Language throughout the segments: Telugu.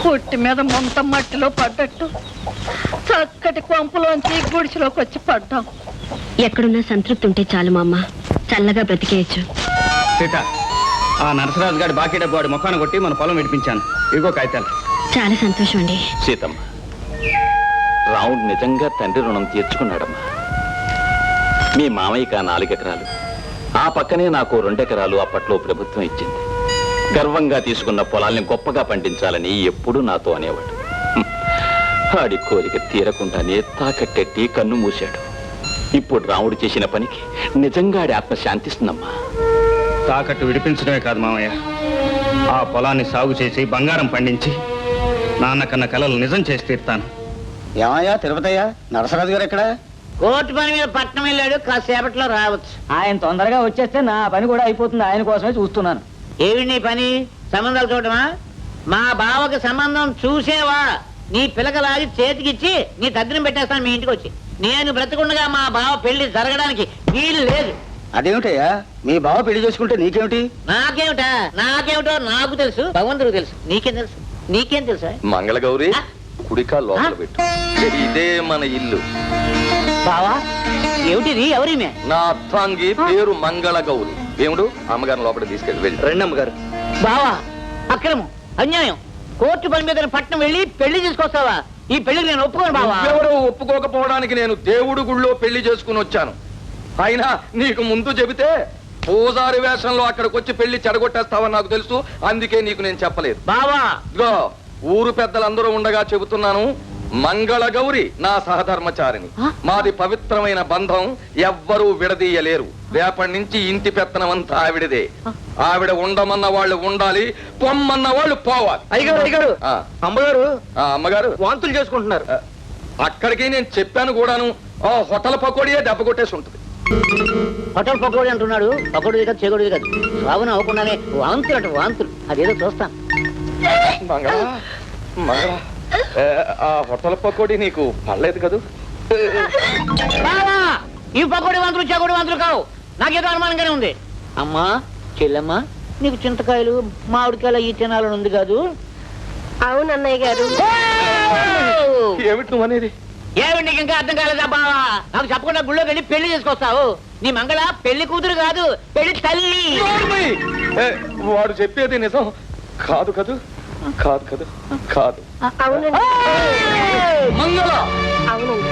పుట్టి మీద మొంత మట్టిలో పడ్డట్టు. చక్కటి కొంపలోంచి గుడిసెలోకి వచ్చి పడ్డాం. ఎక్కడున్నా సంతృప్తి ఉంటే చాలు మా అమ్మ చల్లగా బ్రతికేయచ్చు. సీత ఆ నరసరాజు గారి బాకీ డబ్బు వాడి ముఖాన్ని కొట్టి మన పొలం విడిపించాను. ఇదిగో కాగితాలు. చాలా సంతోషం అండి సీతమ్మ రావుడు నిజంగా తండ్రి రుణం తీర్చుకున్నాడమ్మా. మీ మామయ్యకి ఆ నాలుగెకరాలు ఆ పక్కనే నాకు రెండెకరాలు అప్పట్లో ప్రభుత్వం ఇచ్చింది. గర్వంగా తీసుకున్న పొలాల్ని గొప్పగా పండించాలని ఎప్పుడూ నాతో అనేవాడు. ఆడి కోరిక తీరకుండానే తాకట్టెట్టి కన్ను మూశాడు. ఇప్పుడు రాముడు చేసిన పనికి నిజంగా ఆడి ఆత్మ శాంతిస్తుందమ్మా. తాకట్టు విడిపించడమే కాదు మామయ్య. ఆ పొలాన్ని సాగు చేసి బంగారం పండించి నాన్న కన్న కలలు నిజం చేసి తీరుతాను. ఏమయ్యా తిరుపతయ్యా? నరసరాజు గారు ఎక్కడ? కోర్టు పని మీద పట్నం వెళ్ళాడు కాసేపట్లో రావచ్చు. ఆయన తొందరగా వచ్చేస్తే నా పని కూడా అయిపోతుంది ఆయన కోసమే చూస్తున్నాను. ఏమి నీ పని? సంబంధాలు చూడమా మా బావకి సంబంధం చూసేవా? నీ పిలకలాగి చేతికిచ్చి నీ దగ్గర పెట్టేస్తాను మీ ఇంటికి వచ్చి. నేను బ్రతకుండగా మా బావ పెళ్ళి జరగడానికి వీలు లేదు. అదేమిటయ్యా? మీ బావ పెళ్ళి చేసుకుంటే నీకేమిటి? నాకేమిటా? నాకేమిటో నాకు తెలుసు భగవంతుడికి తెలుసు. నీకేం తెలుసు? నీకేం తెలుసా? మంగళగౌరి? కుడికా లోపల? పెట్టు. ఇదే మన ఇల్లు. బావా ఏమిటిది? ఎవరిమే? నా అర్థాంగి పేరు మంగళ దేవుడు అమ్మగారిని లోపల తీసుకెళ్ళి వెళ్ళి. రెండు అమ్మగారు. బావా అక్రమం అన్యాయం. కోర్టు పని మీద పట్నం వెళ్ళి పెళ్ళి తీసుకొస్తావా? ఈ పెళ్ళికి నేను ఒప్పుకోను బావా. ఎవరు ఒప్పుకోకపోవడానికి నేను దేవుడు గుళ్ళో పెళ్ళి చేసుకుని వచ్చాను. అయినా నీకు ముందు చెబితే పూజారి వేషంలో అక్కడికి వచ్చి పెళ్ళి చెడగొట్టేస్తావని నాకు తెలుసు. అందుకే నీకు నేను చెప్పలేదు. బావా. ఇదిగో ఊరు పెద్దలందరూ ఉండగా చెబుతున్నాను. మంగళ గౌరి నా సహధర్మచారిని? మాది పవిత్రమైన బంధం ఎవ్వరూ విడదీయలేరు. రేపటి నుంచి ఇంటి పెత్తనమంతా ఆవిడదే. ఆవిడ ఉండమన్న వాళ్ళు ఉండాలి పొమ్మన్న వాళ్ళు పోవాలి. అయ్యగారు అయ్యగారు ఆ, అమ్మగారు ఆ, అమ్మగారు. వాంతులు చేసుకుంటున్నారు. అక్కడికి నేను చెప్పాను కూడాను ఆ హోటల్ పకోడియే దెబ్బ కొట్టేసి ఉంటుంది. హోటల్ పకోడీ అంటున్నాడు పకోడీ కాదు చెగోడిది కాదు. సాగున అవ్వకుండానే వాంతులు అటు వాంతులు. అదేదో చూస్తాను. మంగళ మంగళ. ఆ హోటల్ పకోడీ నీకు పర్లేదు కదూ? బావా ఈ పకోడీ వాంతులు చెగోడి వాంతులు కావు. నాకేదో అనుమానంగానే ఉంది. అమ్మా చెల్లెమ్మా నీకు చింతకాయలు మామిడికాయలు ఈ తినాలని ఉంది కాదు. అవును అన్నయ్య గారు. ఏమిటి నువ్వు అనేది? ఏమిటి నీకు ఇంకా అర్థం కాలేదా బావా? నాకు చెప్పకుండా గుళ్ళోకి వెళ్ళి పెళ్ళి చేసుకొస్తావు. నీ మంగళ పెళ్ళి కూతురు కాదు పెళ్ళి తల్లి. వాడు చెప్పేది నిజం కాదు కదూ? కాదు కదూ? కాదు. అవునండి. మంగళ! అవునండి.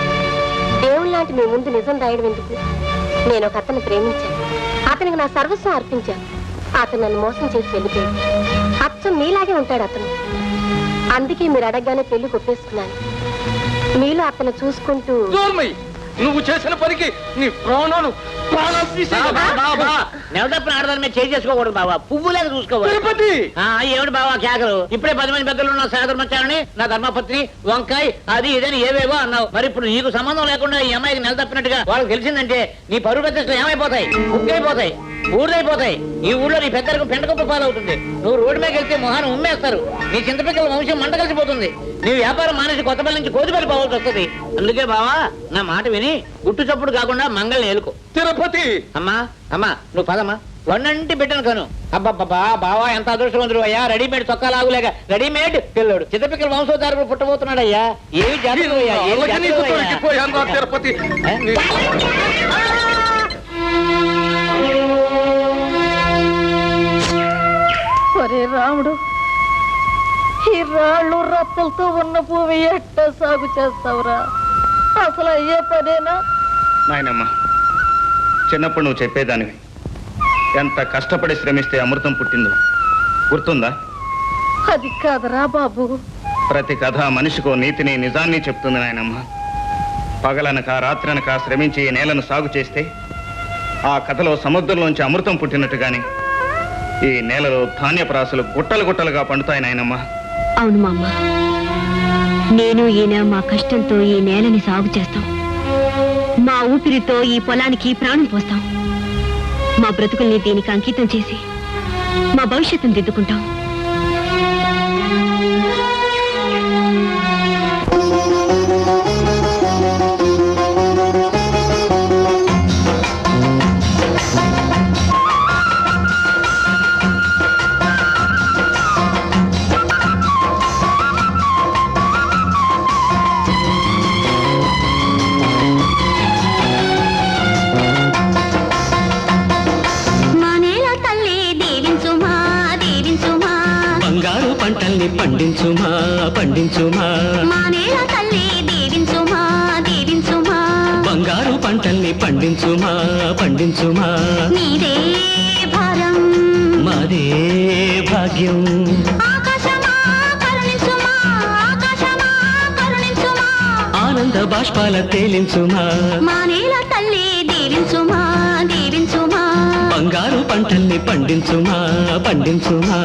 లాంటి మీ ముందు నిజం రాయడం ఎందుకు? నేను ఒక అతన్ని ప్రేమించాను. అతనికి నా సర్వస్వం అర్పించాను. అతను నన్ను మోసం చేసి వెళ్ళిపోయాడు. అచ్చం మీలాగే ఉంటాడు అతను. అందుకే మీరు అడగగానే పెళ్ళి కొట్టేసుకున్నాను. మీలో అతను చూసుకుంటూ! నువ్వు చేసిన పనికి నీ ప్రాణాలు నెలదప్పిన ఆడదాని మీద చేయి చేసుకోకూడదు బావా పువ్వు లేక చూసుకోవాలి. తిరుపతి! ఆ, ఏమిటి బావా కేకలు? ఇప్పుడే పది మంది పెద్దలు ఉన్న సహధర్మచారని నా ధర్మపత్ని వంకాయ్ అది ఇదని ఏవేవో అన్నావు. మరి ఇప్పుడు నీకు సంబంధం లేకుండా ఈ అమ్మాయికి నెల తప్పినట్టుగా వాళ్ళకి తెలిసిందంటే నీ పరువు ప్రతిష్టలు ఏమైపోతాయి? ఉక్కైపోతాయి ఊరిదైపోతాయి ఈ ఊళ్ళో నీ పెద్దలకు పెంటకొప్ప పాలవుతుంది. నువ్వు రోడ్డు మీద వెళ్తే మొహాన్ని ఉమ్మేస్తారు. నీ చింతపిక్కల వంశం మంట కలిసిపోతుంది. నీ వ్యాపారం మానేసి కొత్తపల్లి నుంచి కోతిపల్లి పోవాల్సి వస్తుంది. అందుకే బావా నా మాట విని గుట్టు చప్పుడు కాకుండా మంగళని ఏలుకో తిరుపతి! అమ్మా అమ్మా నువ్వు పదమ్మా. వన్నంటి బిడ్డను కను. అబ్బబ్బబ్బా బావా ఎంత అదృష్టవంతుడు అయ్యా. రెడీమేడ్ చొక్కా లాగులేక రెడీమేడ్ పిల్లడు. చిత్తపిక్కల వంశోద్ధారకుడు పుట్టబోతున్నాడు అయ్యా ఏమి తిరుపతి ఒరే రాముడు ఈ రాళ్ళు రప్పలతో ఉన్న భూమి ఎట్ట సాగు చేస్తావురా? అసలు అయ్యే పనేనా? నాయనమ్మ. చిన్నప్పుడు నువ్వు చెప్పేదానివి. ఎంత కష్టపడి శ్రమిస్తే అమృతం పుట్టిందో. గుర్తుందా? అది కాదురా బాబు. ప్రతి కథ మనిషికో నీతిని నిజాన్ని చెప్తుంది నాయనమ్మ. పగలనక రాత్రనక శ్రమించి ఈ నేలను సాగు చేస్తే ఆ కథలో సముద్రంలోంచి అమృతం పుట్టినట్టుగాని ఈ నేలలో ధాన్యపు రాసులు గుట్టలు గుట్టలుగా పండుతాయి నాయనమ్మ. అవును నేను ఈయన మా కష్టంతో ఈ నేలని సాగు చేస్తాం మా ఊపిరితో ఈ పొలానికి ప్రాణం పోస్తాం. మా బ్రతుకుల్ని దీనికి అంకితం చేసి మా భవిష్యత్తును దిద్దుకుంటాం. భాగ్యం ఆనంద బాష్పాల తేలించుమా. మా నేల తల్లి దీవించుమా దీవించుమా. బంగారు పంటల్ని పండించుమా పండించుమా.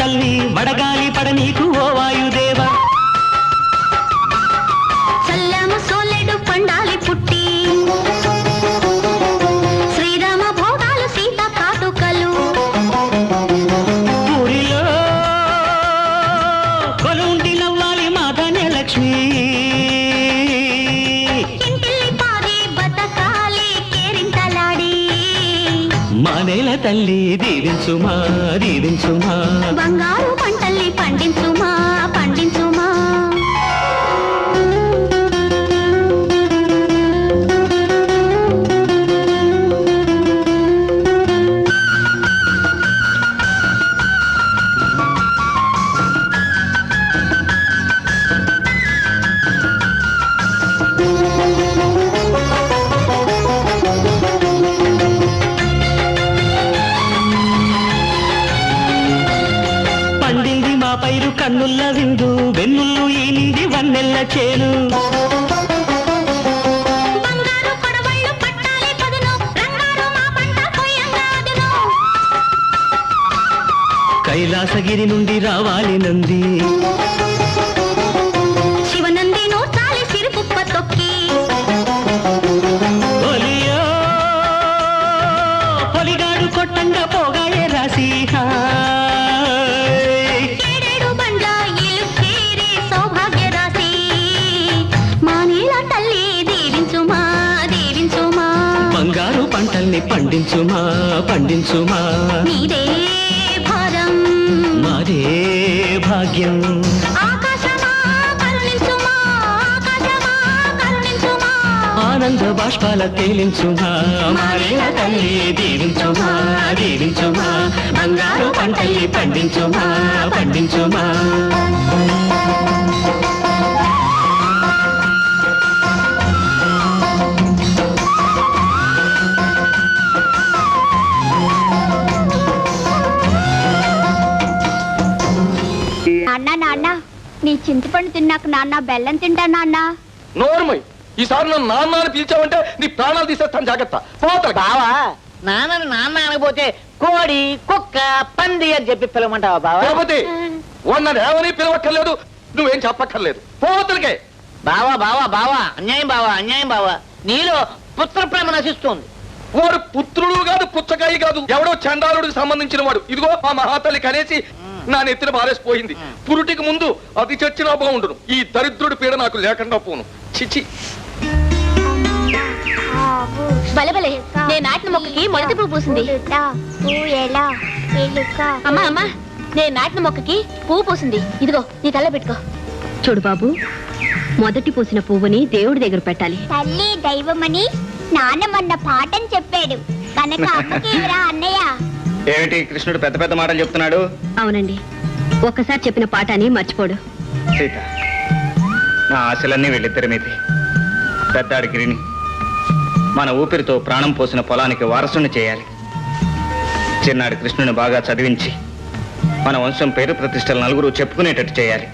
తల్లి వడగాలి తల్లి దీవించుమా దీవించుమా. బంగారు పంటల్ని పండించుమా. కన్నుల్ల విందు వెన్నుల్లు ఈనింది వన్నెల్ల చేను. కైలాసగిరి నుండి రావాలి నంది. పండించుమా పండించుమా. నీదే భారం. మాదే భాగ్యం. ఆనంద బాష్పాల తేలించుమా మారేల తల్లి దీవించుమా దీవించుమా. బంగారు పంటల్ని పండించుమా పండించుమా. చింతపండు తిన్నాక నాన్న బెల్లం తింటా నాన్న? నోరుమై. ఈసారి నన్ను నాన్న అని పిలిచావంటే నీ ప్రాణాలు తీసేస్తాను జాగ్రత్త. పోతలకి బావా నాన్నని నాన్న అనకపోతే కోడి కుక్క పంది అని చెప్పి పిలవమంటావా బావా? తిరుపతి నన్ను ఏమని పిలవక్కర్లేదు నువ్వేం చెప్పక్కర్లేదు. పోతలకే బావా బావా బావా అన్యాయం బావా అన్యాయం బావా. నీలో పుత్ర ప్రేమ నశిస్తుంది. వాడు పుత్రుడు కాదు పుచ్చకాయ కాదు. ఎవడో చండాలుడికి సంబంధించిన వాడు. ఇదిగో మా మహాతల్లి కనేసి నా నెత్తిన బారేసిపోయింది పురుటికి ముందు అది చచ్చినా బాగుండును ఈ దరిద్రుడి పీడ నాకు లేకుండా పోను. చిచి. బలబలే నేను నాటిన మొక్కకి మొదటి పువ్వు పూసింది. అమ్మా అమ్మా నేను నాటిన మొక్కకి పువ్వు పూసింది. ఇదిగో నీ తల్ల పెట్టుకో. చూడు బాబు మొదటి పూసిన పువ్వుని దేవుడి దగ్గర పెట్టాలి. తల్లి దైవమని నాన్నమన్న పాఠం చెప్పాడు. కనుక అమ్మకేవరా అన్నయ్య? ఏమిటి కృష్ణుడు పెద్ద పెద్ద మాటలు చెప్తున్నాడు? అవునండి. ఒక్కసారి చెప్పిన పాఠాన్ని మర్చిపోడు. సీత నా ఆశలన్నీ వీళ్ళిద్దరి మీదే. పెద్దాడి గిరిని మన ఊపిరితో ప్రాణం పోసిన పొలానికి వారసుని చేయాలి. చిన్నాడు కృష్ణుని బాగా చదివించి మన వంశం పేరు ప్రతిష్టలు నలుగురు చెప్పుకునేటట్టు చేయాలి.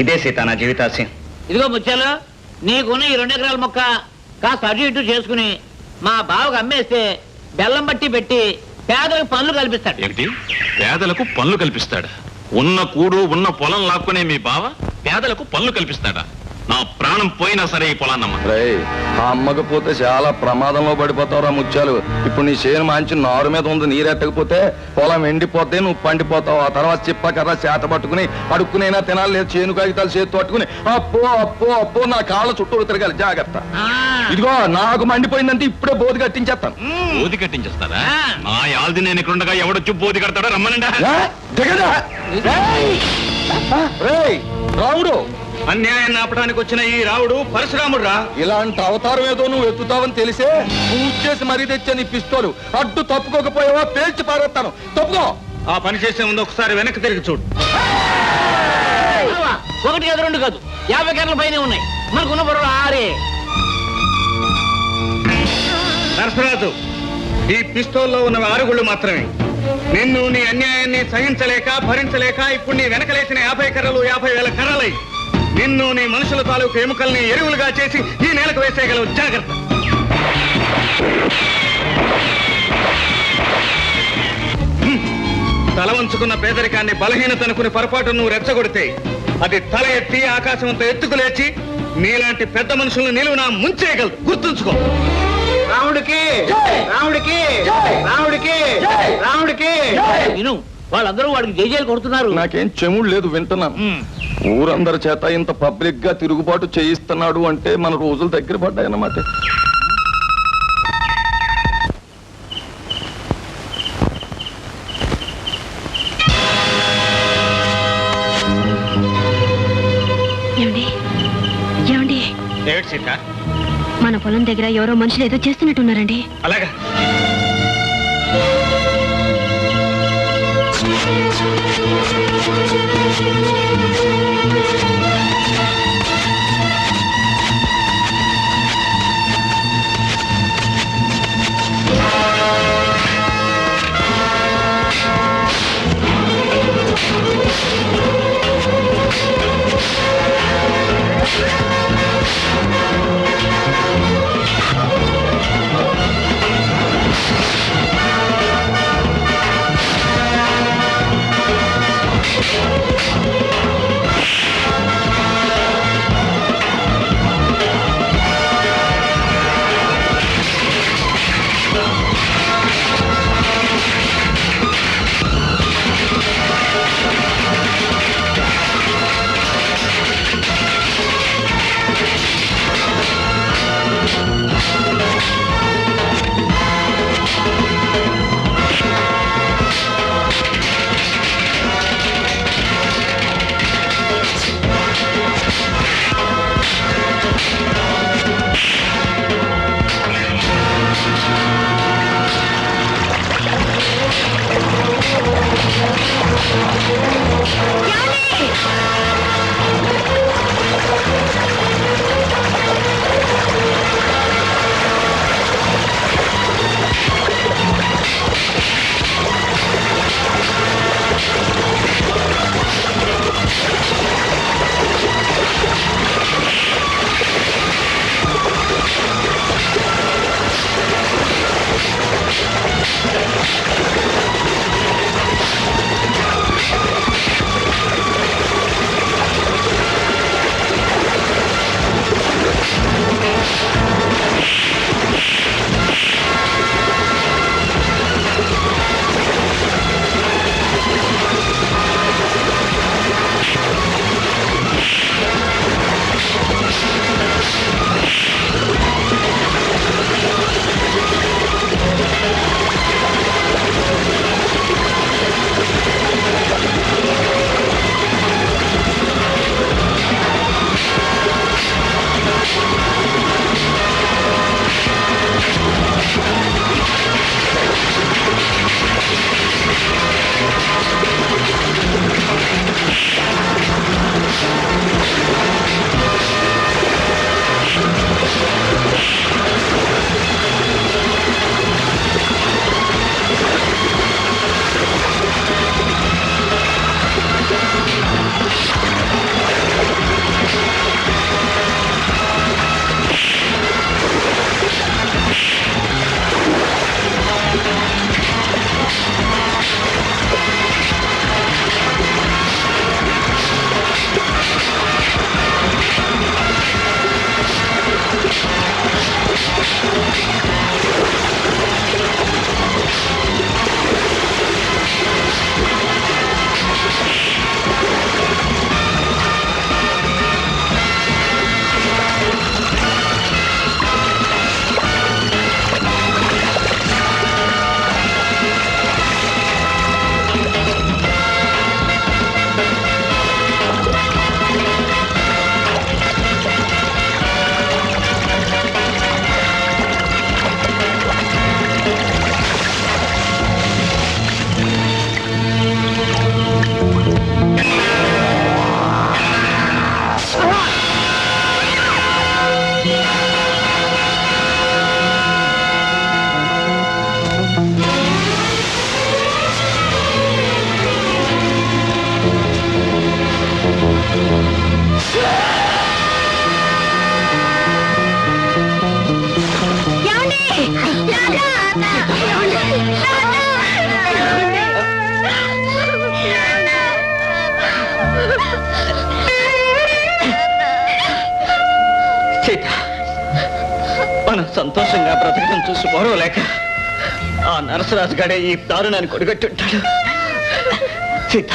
ఇదే సీత నా జీవితాశయం. ఇదిగో ముత్యాలు నీకున్న ఈ రెండు ఎకరాల మొక్క కాస్త అటు ఇటు చేసుకుని మా బావకు అమ్మేస్తే బెల్లం బట్టి పెట్టి పేదలకు పనులు కల్పిస్తాడు. ఏమిటి? పేదలకు పనులు కల్పిస్తాడా? ఉన్న కూడు ఉన్న పొలం లాక్కునే మీ బావ పేదలకు పనులు కల్పిస్తాడా? నా ప్రాణం పోయినా సరే ఈ పొలాన్నమ్మ. రేయ్ ఆ అమ్మకపోతే చాలా ప్రమాదంలో పడిపోతావురా ముత్యాలు. ఇప్పుడు నీ చేను మంచి నారు మీద ఉంది నీరెట్టకపోతే పొలం ఎండిపోతే నువ్వు పండిపోతావు. ఆ తర్వాత చిప్ప కర్ర చేత పట్టుకుని అడుక్కునైనా తినాలి లేదు చేను కాగితాలు చేతి పట్టుకుని అప్పో అప్పో అప్పో నా కాళ్ళ చుట్టూ తిరగాలి. జాగ్రత్త. ఇదిగో నాకు మండిపోయిందంటే ఇప్పుడే బోధి కట్టించేస్తాను. బోధి కట్టించేస్తారా? నా యాల్ది నేను ఇక్కడ ఉండగా ఎవడొచ్చి బోధి కడతాడో రమ్మనండా? దిగదా? రేయ్ రాముడు. అన్యాయాన్ని ఆపడానికి వచ్చిన ఈ రావుడు పరశురాముడు రా ఇలాంటి అవతారం ఏదో నువ్వు ఎత్తుతావని తెలిసే పూజ చేసి మరీ తెచ్చా నీ పిస్తోలు. అడ్డు తప్పుకోకపోయావా పేల్చి పారేస్తాను. తప్పుకో. ఆ పని చేసే ముందు ఒకసారి వెనక్కి తిరిగి చూడు. ఒకటి కాదు రెండు కాదు. యాభై కర్రల పైన ఉన్నాయి. మనకున్న బరువు ఆరే. నరసరాజు ఈ పిస్తోల్లో ఉన్న ఆరుగుళ్ళు మాత్రమే. నిన్ను నీ అన్యాయాన్ని సహించలేక భరించలేక ఇప్పుడు నీ వెనకలేసిన యాభై కర్రలు యాభై వేల కర్రలై నిన్ను నీ మనుషుల తాలూకు ఎముకల్ని ఎరువులుగా చేసి ఈ నేలకు వేసేయగలవు. జాగ్రత్త. తల వంచుకున్న పేదరికాన్ని బలహీనతనుకుని పొరపాటు నువ్వు రెచ్చగొడితే అది తల ఎత్తి ఆకాశంతో ఎత్తుకు లేచి నీలాంటి పెద్ద మనుషులను నిలువునా ముంచేయగలదు గుర్తుంచుకో. రాముడికి రాముడికి రాముడికి రాముడికి. విను వాళ్ళందరూ వాడికి జైజేలు కొడుతున్నారు. నాకేం చెముడు లేదు వింటున్నాను. ఊరందరి చేత ఇంత పబ్లిక్గా తిరుగుబాటు చేయిస్తున్నాడు అంటే మన రోజులు దగ్గర పడ్డాయన్నమాట. మన పొలం దగ్గర ఎవరో మనుషులు ఏదో చేస్తున్నట్టున్నారండి. అలాగా? సంతోషంగా బ్రతకడం చూసి మరోలేక ఆ నరసరాజు గడే ఈ దారుణాన్ని కొడిగట్టుంటాడు సీత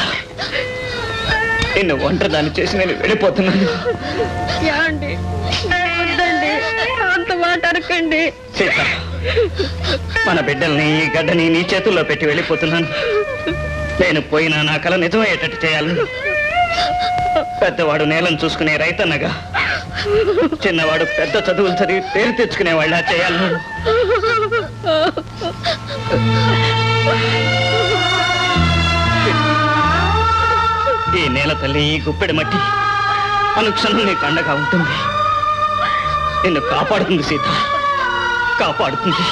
నిన్ను ఒంటరిదాన్ని చేసి నేను వెళ్ళిపోతున్నాను. అంత మాట అనకండి సీత మన బిడ్డల్ని ఈ గడ్డని నీ చేతుల్లో పెట్టి వెళ్ళిపోతున్నాను. నేను పోయినా నా కల నిజమయ్యేటట్టు చేయాలని పెద్దవాడు నేలను చూసుకునే రైతన్నగా చిన్నవాడు పెద్ద చదువులు చదివి పేరు తెచ్చుకునే వాళ్ళ చేయాలి. ఈ నేల తల్లి ఈ గుప్పెడి మట్టి అనుక్షణం నీకు అండగా ఉంటుంది. నిన్ను కాపాడుతుంది సీత. కాపాడుతుంది.